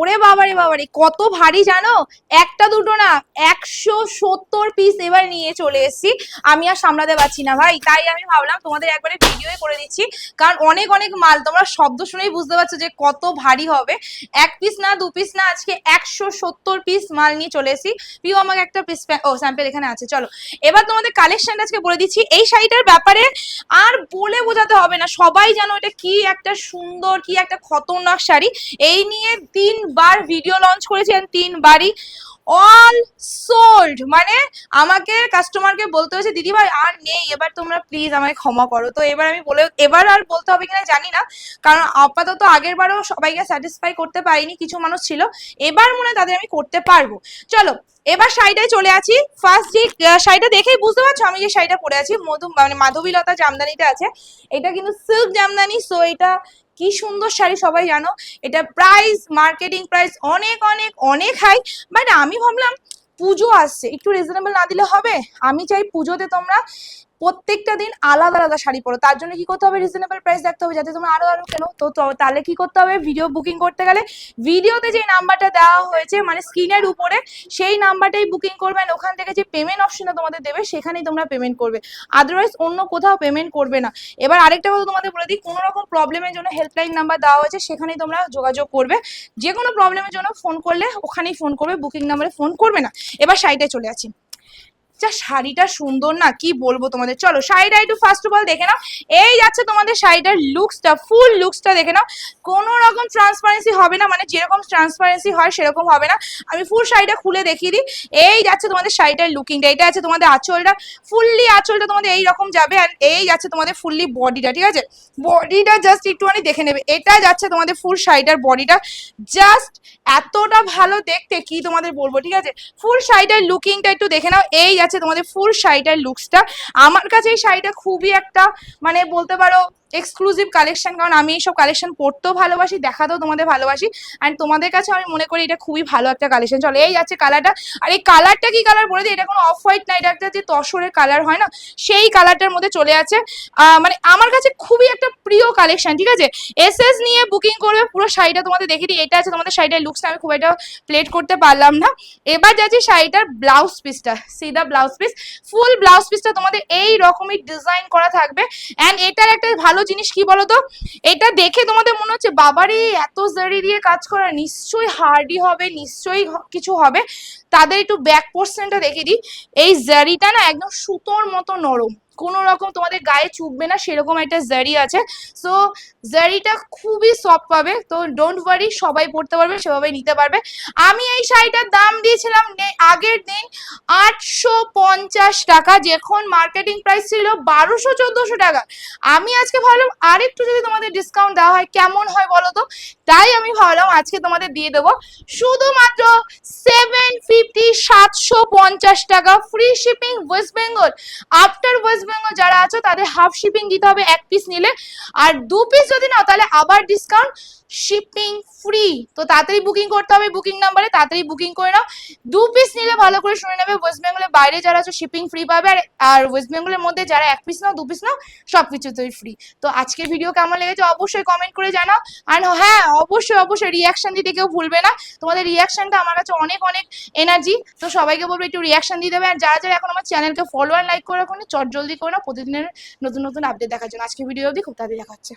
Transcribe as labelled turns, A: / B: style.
A: ওরে বাবারে বাবারে, কত ভারী জানো? একটা দুটো না, একশো সত্তর পিস এবার নিয়ে চলে এসেছি। আমি আর সামলাতে পারছি না ভাই, তাই আমি ভাবলাম তোমাদের একবারে ভিডিও করে দিচ্ছি। কারণ অনেক অনেক মাল, তোমরা শব্দ শুনেই বুঝতে পারছ যে কত ভারী হবে। এক পিস না, দু পিস না, আজকে একশো সত্তর পিস মাল নিয়ে চলে এসেছি। প্রিয় আমাকে একটা পিস ও স্যাম্পেল এখানে আছে, চলো। এবার তোমাদের কালেকশন আজকে বলে দিচ্ছি। এই শাড়িটার ব্যাপারে আর বলে বোঝাতে হবে না। সবাই জানো এটা কি একটা সুন্দর, কি একটা খতরনাক শাড়ি। এই নিয়ে তিনবার ভিডিও লঞ্চ করেছি তিনবারই। অল সোল্ড মানে আমাকে কাস্টমারকে বলতে হয়েছে, দিদি ভাই, আর নেই, এবার তোমরা প্লিজ আমাকে ক্ষমা করো। তো এবার আমি বলে, এবার আর বলতে হবে কিনা জানি না, কারণ আপাতত আগের বারও সবাইকে স্যাটিসফাই করতে পারিনি, কিছু মানুষ ছিল। এবার মনে তাদের আমি করতে পারব। চলো, এবার শাড়িটায় চলে আছি। ফার্স্ট যে শাড়িটা দেখেই বুঝতে পারছ আমি যে শাড়িটা পরে আছি। মধু মানে মাধবীলতা জামদানিটা আছে। এটা কিন্তু সিল্ক জামদানি সো এটা কি সুন্দর শাড়ি সবাই জানো। এটা প্রাইস মার্কেটিং প্রাইস অনেক অনেক অনেক হাই বাট আমি ভাবলাম, পুজো আসছে। একটু রিজনেবল না দিলে হবে? আমি চাই পুজোতে তোমরা প্রত্যেকটা দিন আলাদা আলাদা শাড়ি পরো। তার জন্য কি করতে হবে? রিজনেবল প্রাইস রাখতে হবে। যাতে তোমরা আরও আরও কেনো। তো তাহলে কি করতে হবে? ভিডিও বুকিং করতে গেলে ভিডিওতে যে নাম্বারটা দেওয়া হয়েছে মানে স্ক্রিনের উপরে, সেই নাম্বারটাই বুকিং করবেন ওখান থেকে যে পেমেন্ট অপশনটা তোমাদের দেবে, সেখানেই তোমরা পেমেন্ট করবে। আদারওয়াইজ অন্য কোথাও পেমেন্ট করবে না। এবার আরেকটা কথা তোমাদের বলে দিই, কোনো রকম প্রবলেমের জন্য হেল্পলাইন নাম্বার দেওয়া হয়েছে, সেখানেই তোমরা যোগাযোগ করবে। যে কোনো প্রবলেমের জন্য ফোন করলে, ওখানেই ফোন করবে বুকিং নাম্বারে ফোন করবে না। এবার শাড়িটায় চলে আছি যা শাড়িটা সুন্দর না, কি বলব তোমাদের? চলো, শাড়িটা একটু ফার্স্ট অফ অল দেখে নাও। এই যাচ্ছে তোমাদের শাড়িটার লুকসটা ফুল লুকসটা দেখে নাও। কোনো রকম ট্রান্সপারেন্সি হবে না মানে যেরকম ট্রান্সপারেন্সি হয় সেরকম হবে না। আমি ফুল শাড়িটা খুলে দেখিয়ে দিই। এই যাচ্ছে তোমাদের শাড়িটার লুকিংটা এটা আছে তোমাদের আঁচলটা। ফুললি আঁচলটা তোমাদের এই রকম যাবে আর এই যাচ্ছে তোমাদের ফুললি বডিটা ঠিক আছে? বডিটা জাস্ট একটুখানি দেখে নেবে। এটা যাচ্ছে তোমাদের ফুল শাড়িটার বডিটা জাস্ট এতটা ভালো দেখতে, কি তোমাদের বলব, ঠিক আছে? ফুল শাড়িটার লুকিংটা একটু দেখে নাও। এই যাচ্ছে তোমাদের ফুল শাড়িটার লুকসটা আমার কাছে এই শাড়িটা খুবই একটা মানে বলতে পারো এক্সক্লুসিভ কালেকশন কারণ আমি এইসব কালেকশন পড়তেও ভালোবাসি, দেখাতেও তোমাদের ভালোবাসি। অ্যান্ড তোমাদের কাছে আমি মনে করি এটা খুবই ভালো একটা কালেকশন চলো, এই যাচ্ছে কালারটা আর এই কালারটা কি কালার বলে দিই? এটা কোনো অফ হোয়াইট না, এটা একটা যে তসরের কালার হয় না? সেই কালারটার মধ্যে চলে আছে মানে আমার কাছে খুবই একটা প্রিয় কালেকশন ঠিক আছে? এস এস নিয়ে বুকিং করবে, পুরো শাড়িটা তোমাদের দেখে দিই। এটা আছে তোমাদের শাড়িটার লুকসটা আমি খুব একটা প্লেট করতে পারলাম না। এবার যাচ্ছি শাড়িটার ব্লাউজ পিসটা সিধা ব্লাউজ পিস ফুল ব্লাউজ পিসটা তোমাদের এই রকমই ডিজাইন করা থাকবে। অ্যান্ড এটার একটা ভালো জিনিস কি বলতো? এটা দেখে তোমাদের মনে হচ্ছে বাবারই এত জারি দিয়ে কাজ করা, নিশ্চয়ই হার্ডি হবে, নিশ্চয়ই কিছু হবে। তাদের একটু ব্যাক পোর্শনটা দেখে দিই। এই জারিটা না একদম সুতোর মতো নরম। কোনো রকম তোমাদের গায়ে চুপবে না, সেরকম একটা জারি আছে। সো জারিটা খুবই সফট পাবে। তো ডোন্ট ওয়ারি সবাই পড়তে পারবে, সেভাবে নিতে পারবে। আমি এই শাড়িটার দাম দিয়েছিলাম আগের দিন আটশো পঞ্চাশ টাকা, যখন মার্কেটিং প্রাইস ছিল বারোশো চোদ্দোশো টাকা। আমি আজকে ভাবলাম, আরেকটু যদি তোমাদের ডিসকাউন্ট দেওয়া হয়, কেমন হয় বলো তো? তাই আমি ভাবলাম, আজকে তোমাদের দিয়ে দেবো। শুধুমাত্র সেভেন ফিফটি সাতশো পঞ্চাশ টাকা free shipping West Bengal after West Bengal যারা আছো, তাদের হাফ শিপিং দিতে হবে, এক পিস নিলে। আর দু পিস যদি নাও, তাহলে আবার ডিসকাউন্ট শিপিং ফ্রি তো তাড়াতাড়ি বুকিং করতে হবে বুকিং নাম্বারে তাড়াতাড়ি বুকিং করে নাও। দু পিস নিলে ভালো করে শুনে নেবে ওয়েস্ট বেঙ্গলের বাইরে যারা আছে শিপিং ফ্রি পাবে। আর আর ওয়েস্ট বেঙ্গলের মধ্যে যারা এক পিস নাও, দু পিস নাও, সব কিছুতেই ফ্রি তো আজকের ভিডিও কেমন লেগেছে অবশ্যই কমেন্ট করে জানাও। আর হ্যাঁ অবশ্যই অবশ্যই রিয়াকশন দিতে কেউ ভুলবে না। তোমাদের রিয়াকশনটা আমার কাছে অনেক অনেক এনার্জি তো সবাইকে বলব একটু রিয়াকশন দিয়ে দেবে আর যারা যারা এখন আমার চ্যানেলকে ফলো আর লাইক করে রাখুন চট জলদি করে নাও। প্রতিদিনের নতুন নতুন আপডেট দেখার জন্য। আজকে ভিডিও অবধি খুব তাড়াতাড়ি দেখা হচ্ছে।